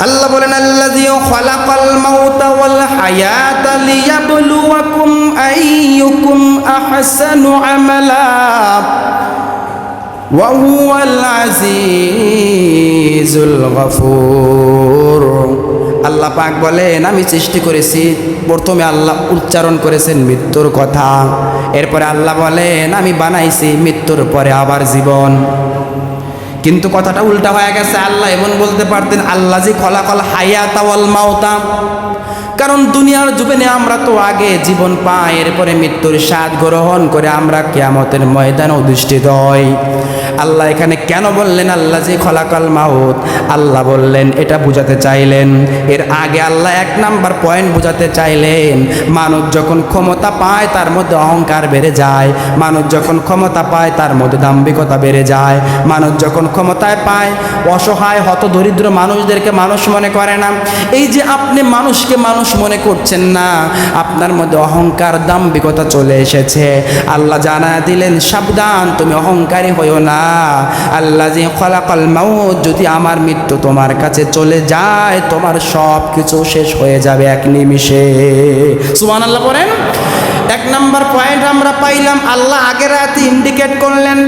আল্লাহ বলেন, আল্লাযী খালাকাল মাউতা ওয়াল হায়াতা লিয়াবলুয়াকুম আইয়ুকুম আহসানু আমালা ওয়া হুয়াল আজিজুল গফুর। আল্লাহ পাক বলেন, আমি সৃষ্টি করেছি, প্রথমে আল্লাহ উচ্চারণ করেছেন মৃত্যুর কথা। এরপরে আল্লাহ বলেন, আমি বানাইছি মৃত্যুর পরে আবার জীবন। কিন্তু কথাটা উল্টা হয়ে গেছে, আল্লাহ এমন বলতে পারতেন আল্লাহ যে খলাকল হায়াতা মাওতা কারণ দুনিয়ার জীবনে আমরা তো আগে জীবন পাই, এরপরে মৃত্যুর স্বাদ গ্রহণ করে আমরা কেয়ামতের ময়দানে অধিষ্ঠিত হই। আল্লাহ এখানে কেন বললেন, আল্লাহ যে খলাকাল মাউত। আল্লাহ বললেন, এটা বুঝাতে চাইলেন। এর আগে আল্লাহ এক নাম্বার পয়েন্ট বুঝাতে চাইলেন, মানুষ যখন ক্ষমতা পায়, তার মধ্যে অহংকার বেড়ে যায়। মানুষ যখন ক্ষমতা পায়, তার মধ্যে দাম্ভিকতা বেড়ে যায়। মানুষ যখন ক্ষমতায় পায়, অসহায় হত দরিদ্র মানুষদেরকে মানুষ মনে করে না। এই যে আপনি মানুষকে মানুষ মনে করছেন না, আপনার মধ্যে অহংকার, দাম্ভিকতা চলে এসেছে। আল্লাহ জানা দিলেন, সাবধান, তুমি অহংকারী হইও না। আল্লাহ যে খলাকাল মাউত, যদি আমার মৃত্যু তোমার কাছে চলে যায়, তোমার সব কিছু শেষ হয়ে যাবে এক নিমিষে। সুমান আল্লাহ বলেন এক নম্বর পয়েন্ট আমরা পাইলাম, আল্লাহ আগের রাতে ইন্ডিকেট করলেন।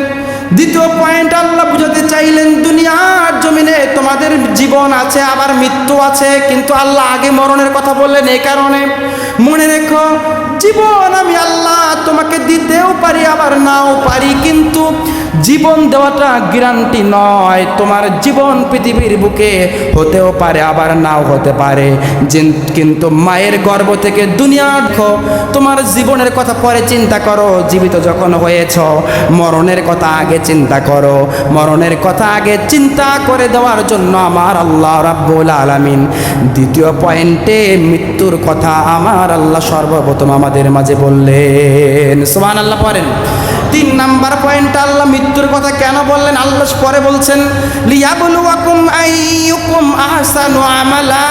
দ্বিতীয় পয়েন্ট, আল্লাহ বুঝাতে চাইলেন, দুনিয়ার জমিনে তোমাদের জীবন আছে, আবার মৃত্যু আছে, কিন্তু আল্লাহ আগে মরণের কথা বললেন এই কারণে। মনে রেখো, জীবন আমি আল্লাহ তোমাকে দিতেও পারি, আবার নাও পারি, কিন্তু জীবন দেওয়াটা গ্যারান্টি নয়। তোমার জীবন পৃথিবীর বুকে হতেও পারে, আবার নাও হতে পারে। কিন্তু মায়ের গর্ভ থেকে দুনিয়ার খ- তোমার জীবনের কথা পরে চিন্তা করো, জীবিত যখন হয়েছ, মরণের কথা আগে চিন্তা করো। মরণের কথা আগে চিন্তা করে দেওয়ার জন্য আমার আল্লাহ রাব্বুল আলামিন। দ্বিতীয় পয়েন্টে, মৃত্যুর কথা আমার আল্লাহ সর্বপ্রথম আমাদের মাঝে বললেন। সুবহান আল্লাহ পড়েন। তিন নাম্বার পয়েন্ট আল্লাহ মৃত্যুর কথা কেন বললেন? আল্লাহ পরে বলছেন, লিয়াবলুয়াকুম আইয়ুকুম আহসানু আমালা।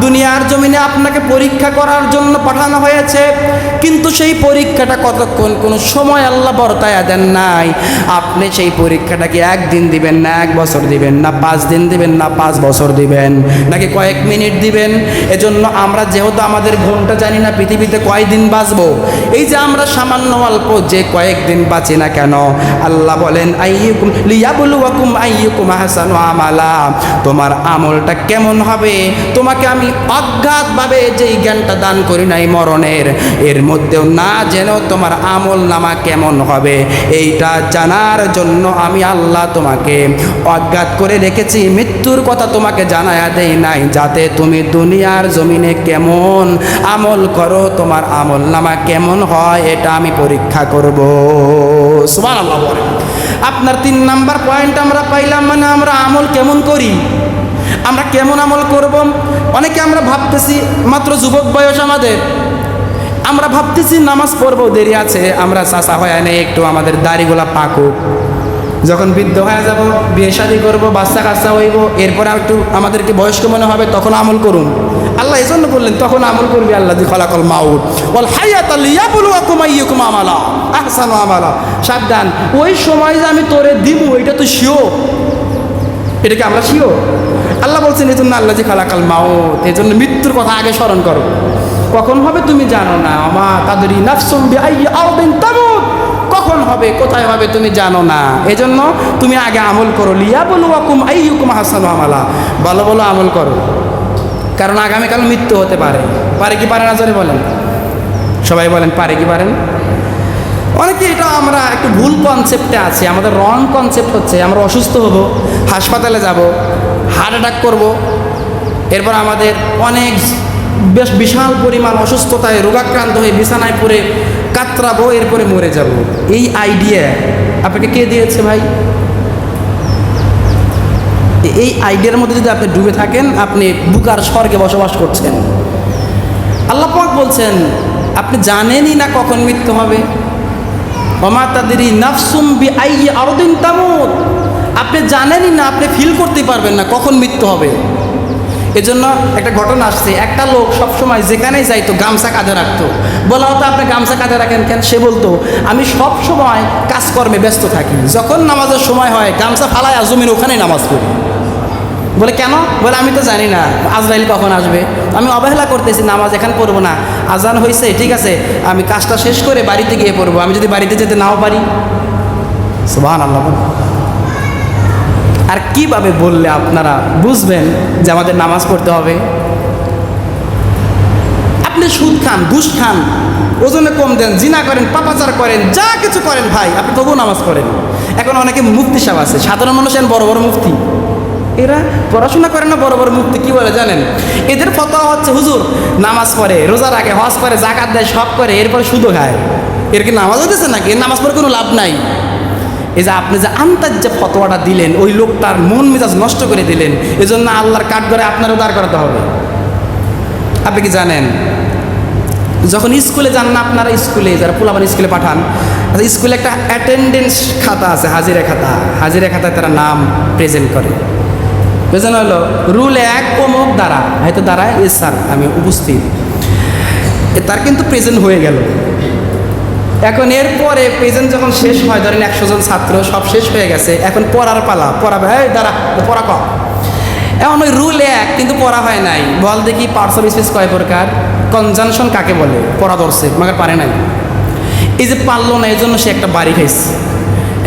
দুনিয়ার জমিনে আপনাকে পরীক্ষা করার জন্য পাঠানো হয়েছে। কিন্তু সেই পরীক্ষাটা কতক্ষণ? কোনো সময় আল্লাহ বর্তায়া দেন নাই। আপনি সেই পরীক্ষাটাকে একদিন দিবেন না, এক বছর দিবেন না, পাঁচ দিন দিবেন না, পাঁচ বছর দিবেন। নাকি কয়েক মিনিট দিবেন? এজন্য আমরা যেহেতু আমাদের ঘণ্টা জানি না, পৃথিবীতে কয়দিন বাঁচবো? এই যে আমরা সামান্য অল্প, যে কয়েকদিন বাঁচি না কেন? আল্লাহ বলেন আমালা। তোমার আমলটা কেমন হবে? তোমাকে আমি অজ্ঞাতভাবে যেই জ্ঞানটা দান করি নাই মরণের, এর মধ্যেও না যেন তোমার আমল নামা কেমন হবে। এইটা জানার জন্য আমি আল্লাহ তোমাকে অজ্ঞাত করে রেখেছি। মৃত্যুর কথা তোমাকে জানায়া দেই নাই, যাতে তুমি দুনিয়ার জমিনে কেমন আমল করো, তোমার আমল নামা কেমন হয় এটা আমি পরীক্ষা করব। বলেন। আপনার তিন নাম্বার পয়েন্ট আমরা পাইলাম মানে আমরা আমল কেমন করি? আমরা কেমন আমল করব? অনেকে আমরা ভাবতেছি, মাত্র যুবক বয়স আমাদের। আমরা ভাবতেছি নামাজ পড়ব, দেরি আছে, আমরা চাষা হয় নেই, একটু আমাদের দাড়িগুলা পাকুক যখন বৃদ্ধ হয়ে যাব, বিয়ে শাদী করব, বাচ্চা কাচ্চা হইব, এরপরে একটু আমাদেরকে বয়স্ক মনে হবে, তখন আমল করুন। আল্লাহ এই জন্য বললেন, তখন আমল করবি আল্লাহ দি খলাকল মাউট বল হাইয়াত আল্লিয়া বলু আকুমাইয়ুকুম আমালা। আহসানু আমালা। সাবধান, ওই সময় যে আমি তোরে দিব এটা তো শিও এটাকে আমরা শিও আল্লাহ বলছেন এই জন্য আল্লাহ যে খালাকাল মাউত এই জন্য মৃত্যুর কথা আগে স্মরণ করো। কখন হবে তুমি জানো না। আমা তাদের নাফসুম বিআইয়ি আরদিন তামুত। কখন হবে, কোথায় হবে তুমি জানো না। এজন্য তুমি আগে আমল করো। লিয়া বলু আকুম আইয়ুকুম হাসানু আমালা। বলো বলো, আমল করো। কারণ আগামীকাল মৃত্যু হতে পারে। পারে কি পারে না, জোরে বলেন। সবাই বলেন, পারে কি পারেন অনেকে এটা আমরা একটু ভুল কনসেপ্টে আছি। আমাদের রং কনসেপ্ট হচ্ছে, আমরা অসুস্থ হব, হাসপাতালে যাব হার্ট অ্যাটাক করব। এরপর আমাদের অনেক বেশ বিশাল পরিমাণ অসুস্থতায় রোগাক্রান্ত হয়ে বিছানায় পড়ে কাতরাবো, এরপরে মরে যাব। এই আইডিয়া আপনাকে কে দিয়েছে ভাই? এই আইডিয়ার মধ্যে যদি আপনি ডুবে থাকেন, আপনি বুকার স্বর্গে বসবাস করছেন। আল্লাহ পাক বলছেন, আপনি জানেনই না কখন মৃত্যু হবে। অমা তাদেরই নাফসুম বি আই আরদিন তামুত। আপনি জানেনই না, আপনি ফিল করতে পারবেন না কখন মৃত্যু হবে। এজন্য একটা ঘটনা আসছে, একটা লোক সবসময় যেখানেই যাইতো গামছা কাঁধে রাখতো। বলা হতো, আপনি গামছা কাঁধে রাখেন কেন? সে বলতো, আমি সব সময় কাজকর্মে ব্যস্ত থাকি। যখন নামাজের সময় হয়, গামছা ফালায় জমির ওখানেই নামাজ পড়ি। বলে, কেন? বলে, আমি তো জানি না, আজরাইল কখন আসবে? আমি অবহেলা করতেছি, নামাজ এখানে পড়ব না। আজান হয়েছে ঠিক আছে, আমি কাজটা শেষ করে বাড়িতে গিয়ে পড়ব। আমি যদি বাড়িতে যেতে নাও পারি? সুবাহ আল্লাহ। আর কীভাবে বললে আপনারা বুঝবেন যে আমাদের নামাজ পড়তে হবে? আপনি সুদ খান, ঘুষ খান, ওজনে কম দেন, জিনা করেন, পাপাচার করেন, যা কিছু করেন ভাই, আপনি তবুও নামাজ পড়েন। এখন অনেকে মুফতি সাহেব আছে, সাধারণ মানুষ বড় বড় মুফতি। এরা পড়াশোনা করে না বড় বড় মুক্তি কি বলে জানেন? এদের ফতোয়া হচ্ছে, হুজুর, নামাজ পড়ে, রোজার আগে হজ করে, জাকাত দেয়, সব করে, এরপরে সুদও খায়। এর কি নামাজ হতেছে নাকি? এর নামাজ পড়ে কোনো লাভ নাই। এই যে আপনি যে আন্তাজ যে ফতোয়াটা দিলেন ওই লোকটার মন মেজাজ নষ্ট করে দিলেন এজন্য আল্লাহর কাঠ করে আপনার উদার করাতে হবে। আপনি কি জানেন? যখন স্কুলে যান না আপনারা স্কুলে যারা পোলাবান স্কুলে পাঠান আচ্ছা, স্কুলে একটা অ্যাটেন্ডেন্স খাতা আছে হাজিরা খাতা। হাজিরা খাতায় তারা নাম প্রেজেন্ট করে। প্রেজেন্ট হলো রুল এক অমুক দ্বারা। হয়তো দ্বারা এ স্যার আমি উপস্থিত। তার কিন্তু প্রেজেন্ট হয়ে গেল। এখন এরপরে প্রেজেন্ট যখন শেষ হয়, ধরেন একশো জন ছাত্র, সব শেষ হয়ে গেছে, এখন পড়ার পালা পড়াবে এই দাঁড়া, পড়া কম এখন ওই রুল এক, কিন্তু পড়া হয় নাই। বল দেখি পার্টস অফ স্পেস কয় প্রকার? কনজাংশন কাকে বলে? পড়া ধরছে মাকে পারে নাই। এই যে পারল না, এই জন্য সে একটা বাড়ি খাইছে।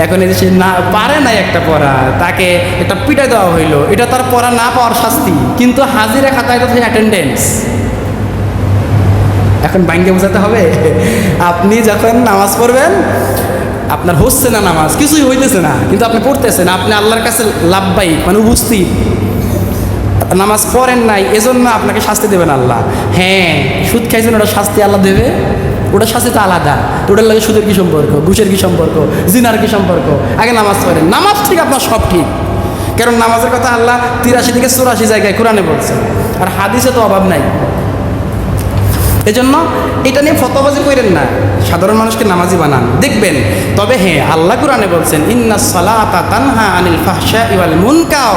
এখন এই যে সে না, পারে নাই একটা পড়া, তাকে একটা পিটা দেওয়া হইল। এটা তার পড়া না পাওয়ার শাস্তি, কিন্তু হাজিরা খাতায় তো অ্যাটেন্ডেন্স এখন বাইঙ্গে বোঝাতে হবে। আপনি যখন নামাজ পড়বেন, আপনার হচ্ছে না নামাজ, কিছুই হইতেছে না, কিন্তু আপনি পড়তেছেন, আপনি আল্লাহর কাছে লাভবাই মানে উপস্থিত। নামাজ পড়েন নাই, এজন্য আপনাকে শাস্তি দেবেন আল্লাহ। হ্যাঁ সুদ খাইছেন, ওটা শাস্তি আল্লাহ দেবে। ওটা শাস্তি তো আলাদা। ওটার লাগে সুদের কি সম্পর্ক, ঘুষের কি সম্পর্ক, জিনার কি সম্পর্ক? আগে নামাজ পড়েন। নামাজ ঠিক, আপনার সব ঠিক। কারণ নামাজের কথা আল্লাহ তিরাশি থেকে চুরাশি জায়গায় কোরআনে বলছে। আর হাদিসে তো অভাব নাই। এজন্য এটা নিয়ে ফতবাজি করেন না। সাধারণ মানুষকে নামাজি বানান। দেখবেন, তবে হ্যাঁ আল্লাহ কোরআনে বলছেন, ইন্না সালাতা তানহা আনিল ফাহশা ইওয়াল মুনকাও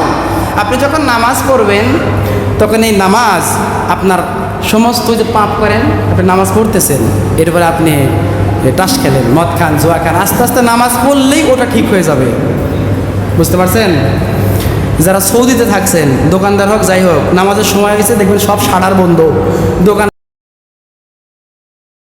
আপনি যখন নামাজ পড়বেন, তখন এই নামাজ আপনার সমস্ত যে পাপ করেন, আপনি নামাজ পড়তেছেন। এরপরে আপনি টাস খেলেন, মদ খান, জোয়া খান, আস্তে আস্তে নামাজ পড়লেই ওটা ঠিক হয়ে যাবে। বুঝতে পারছেন? যারা সৌদিতে থাকছেন, দোকানদার হোক, যাই হোক, নামাজের সময় গেছে দেখবেন সব সাড়ার বন্ধ। দোকান